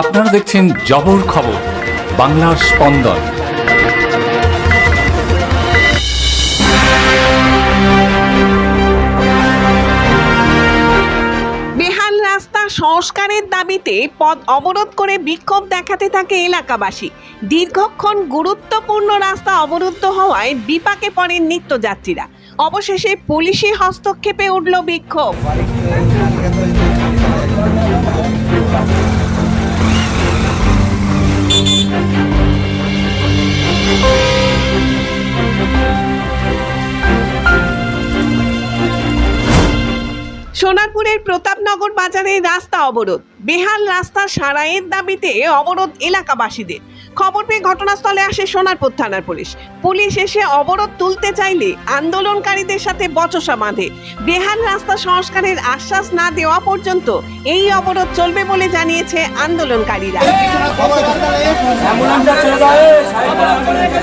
আপনারা দেখছেন জবর খবর, বাংলার স্পন্দন। বেহাল রাস্তা সংস্কারের দাবিতে পথ অবরোধ করে বিক্ষোভ দেখাতে থাকে এলাকাবাসী। দীর্ঘক্ষণ গুরুত্বপূর্ণ রাস্তা অবরুদ্ধ হওয়ায় বিপাকে পড়েন নিত্যযাত্রীরা। অবশেষে পুলিশি হস্তক্ষেপে উঠল বিক্ষোভ। সোনারপুরের প্রতাপনগর বাজারে রাস্তা অবরোধ বেহাল রাস্তা সারাইয়ের দাবিতে অবরোধ এলাকাবাসীদের খবর পেয়ে ঘটনাস্থলে আসে সোনারপুর থানার পুলিশ পুলিশ এসে অবরোধ তুলতে চাইলে আন্দোলনকারীদের সাথে বচসা বাঁধে বেহাল রাস্তা সংস্কারের আশ্বাস না দেওয়া পর্যন্ত এই অবরোধ চলবে বলে জানিয়েছে আন্দোলনকারীরা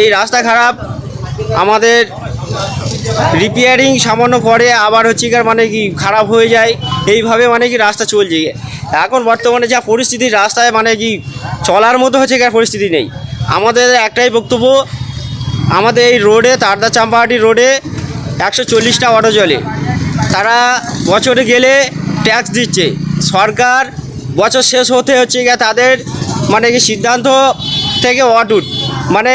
এই রাস্তা খারাপ, আমাদের রিপেয়ারিং সামান্য করে আবার হচ্ছে কি মানে কি খারাপ হয়ে যায়। এইভাবে মানে কি রাস্তা চলছে। এখন বর্তমানে যা পরিস্থিতি, রাস্তায় মানে কি চলার মতো হচ্ছে কি পরিস্থিতি নেই। আমাদের একটাই বক্তব্য, আমাদের এই রোডে, তারদা চাম্পাহাটি রোডে একশো চল্লিশটা অটো চলে। তারা বছরে গেলে ট্যাক্স দিচ্ছে। সরকার বছর শেষ হতে হচ্ছে গিয়ে তাদের মানে কি সিদ্ধান্ত থেকে অটুট। মানে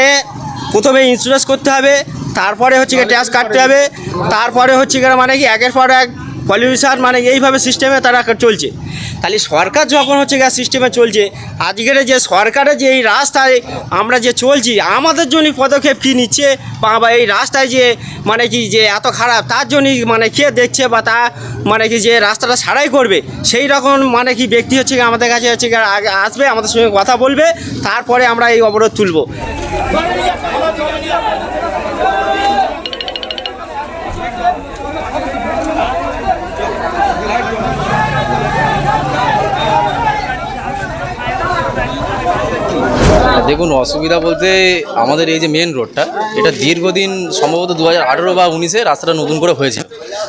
প্রথমে ইন্স্যুরেন্স করতে হবে, তারপরে হচ্ছে গিয়ে ট্যাক্স কাটতে হবে, তারপরে হচ্ছে গিয়ে মানে কি, একের পর এক পলিউশন মানে এইভাবে সিস্টেমে তারা চলছে। তাহলে সরকার যখন হচ্ছে গ্যাস সিস্টেমে চলছে, আজকের যে সরকারের যে এই রাস্তায় আমরা যে চলছি, আমাদের জন্য পদক্ষেপ কী নিচ্ছে? বা এই রাস্তায় যে মানে কি যে এত খারাপ, তার জন্যই মানে কে দেখছে বা তা মানে কি যে রাস্তাটা সারাই করবে? সেই রকম মানে কি ব্যক্তি হচ্ছে আমাদের কাছে হচ্ছে আগে আসবে, আমাদের সঙ্গে কথা বলবে, তারপরে আমরা এই অবরোধ তুলব। দেখুন, অসুবিধা বলতে আমাদের এই যে মেন রোডটা এটা দীর্ঘদিন সম্ভবত দু হাজার আঠেরো বা উনিশে রাস্তাটা নতুন করে হয়েছে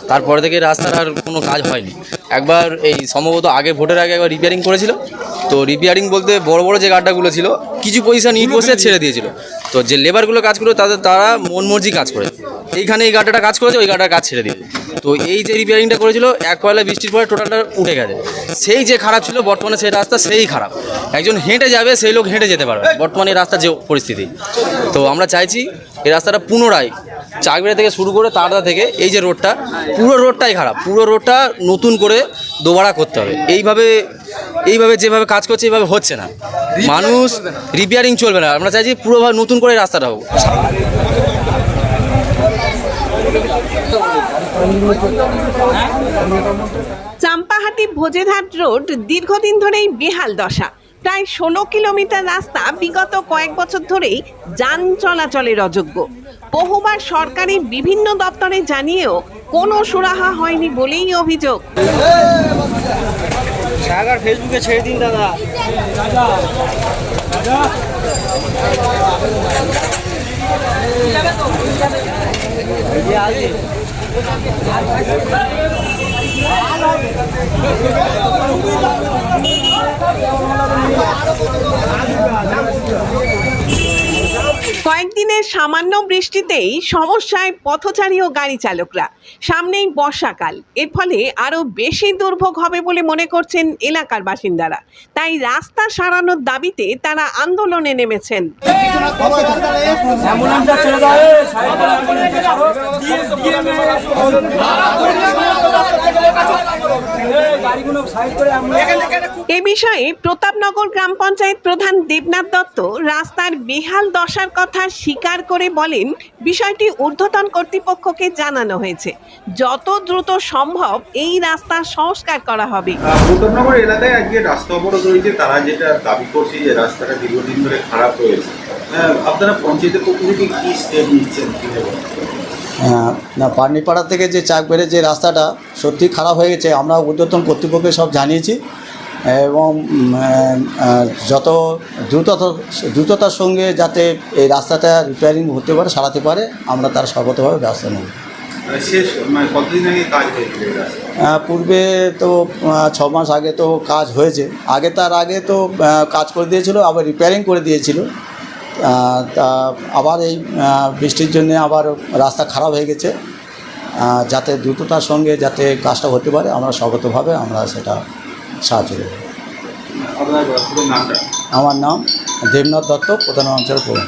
তারপর থেকে রাস্তার আর কোনো কাজ হয়নি। একবার এই সম্ভবত আগে ভোটের আগে একবার রিপেয়ারিং করেছিল। তো রিপেয়ারিং বলতে বড় বড় যে গাড্ডাগুলো ছিল, কিছু পয়সা ইট বসে ছেড়ে দিয়েছিল। তো যে লেবারগুলো কাজ করে তাদের, তারা মন মর্জি কাজ করে। এইখানে এই গাড্ডাটা কাজ করেছে, ওই গাড্ডার কাজ ছেড়ে দিয়েছে তো এই যে রিপেয়ারিংটা করেছিল, এক পয়লা বৃষ্টির পরে টোটালটা উঠে গেছে। সেই যে খারাপ ছিল, বর্তমানে সেই রাস্তা সেই খারাপ। একজন হেঁটে যাবে, সেই লোক হেঁটে যেতে পারবে বর্তমানে এই রাস্তার যে পরিস্থিতি। তো আমরা চাইছি, এই রাস্তাটা পুনরায় চাকরি থেকে শুরু করে তারদা থেকে এই যে রোডটা, পুরো রোডটাই খারাপ। পুরো রোডটা নতুন করে দোবাড়া করতে হবে। এইভাবে এইভাবে যেভাবে কাজ করছে, এইভাবে হচ্ছে না। মানুষ রিপেয়ারিং চলবে না। আমরা চাইছি পুরোভাবে নতুন করে রাস্তাটা হোক। চাম্পাহাটি ভোজেরহাট রোড দীর্ঘদিন ধরেই বেহাল দশা। প্রায় ষোলো কিলোমিটার রাস্তা বিগত কয়েক বছর ধরেই যান চলাচলের অযোগ্য। বহুবার সরকারি বিভিন্ন দপ্তরে জানিয়েও কোনো সুরাহা হয়নি বলেই অভিযোগ। ফেসবুকে ছেড়ে দিন দাদা। কয়েকদিনের সামান্য বৃষ্টিতেই সমস্যায় পথচারী ও গাড়ি চালকরা। সামনেই বর্ষাকাল। এর ফলে আরও বেশি দুর্ভোগ হবে বলে মনে করছেন এলাকার বাসিন্দারা। তাই রাস্তা সারানোর দাবিতে তারা আন্দোলনে নেমেছেন গাড়িগুলো সাইড করে আমরা এখানে এখানে এ বিষয়ে প্রতাপনগর গ্রাম পঞ্চায়েত প্রধান দেবনাথ দত্ত রাস্তার বেহাল দশার কথা স্বীকার করে বলেন বিষয়টি ঊর্ধ্বতন কর্তৃপক্ষকে জানানো হয়েছে। যত দ্রুত সম্ভব এই রাস্তা সংস্কার করা হবে। প্রতাপনগর এলাকায় আজকে রাস্তা অবরোধ রয়েছে তারা যেটা দাবি করছে যে রাস্তাটা দীর্ঘদিন ধরে খারাপ রয়েছে। হ্যাঁ, আপনারা পঞ্চায়েতের পক্ষ থেকে কি স্টেপ নিচ্ছেন? না পাটনিপাড়া থেকে যে চাকবেড়ে যে রাস্তাটা সত্যি খারাপ হয়ে গেছে আমরা ঊর্ধ্বতন কর্তৃপক্ষকে সব জানিয়েছি। এবং যত দ্রুতত দ্রুততার সঙ্গে যাতে এই রাস্তাটা রিপেয়ারিং হতে পারে সারাতে পারে আমরা তার সর্বতভাবে ব্যবস্থা নেব। মানে শেষ মানে পূর্বে তো ছ মাস আগে তো কাজ হয়েছে। আগে তার আগে তো কাজ করে দিয়েছিল আবার রিপেয়ারিং করে দিয়েছিল। তা আবার এই বৃষ্টির জন্য আবার রাস্তা খারাপ হয়ে গেছে। যাতে দ্রুততার সঙ্গে যাতে কাজটা হতে পারে, আমরা স্বগতভাবে আমরা সেটা সাহায্য করব। আমার নাম দেবনাথ দত্ত, প্রধান অঞ্চল প্রধান।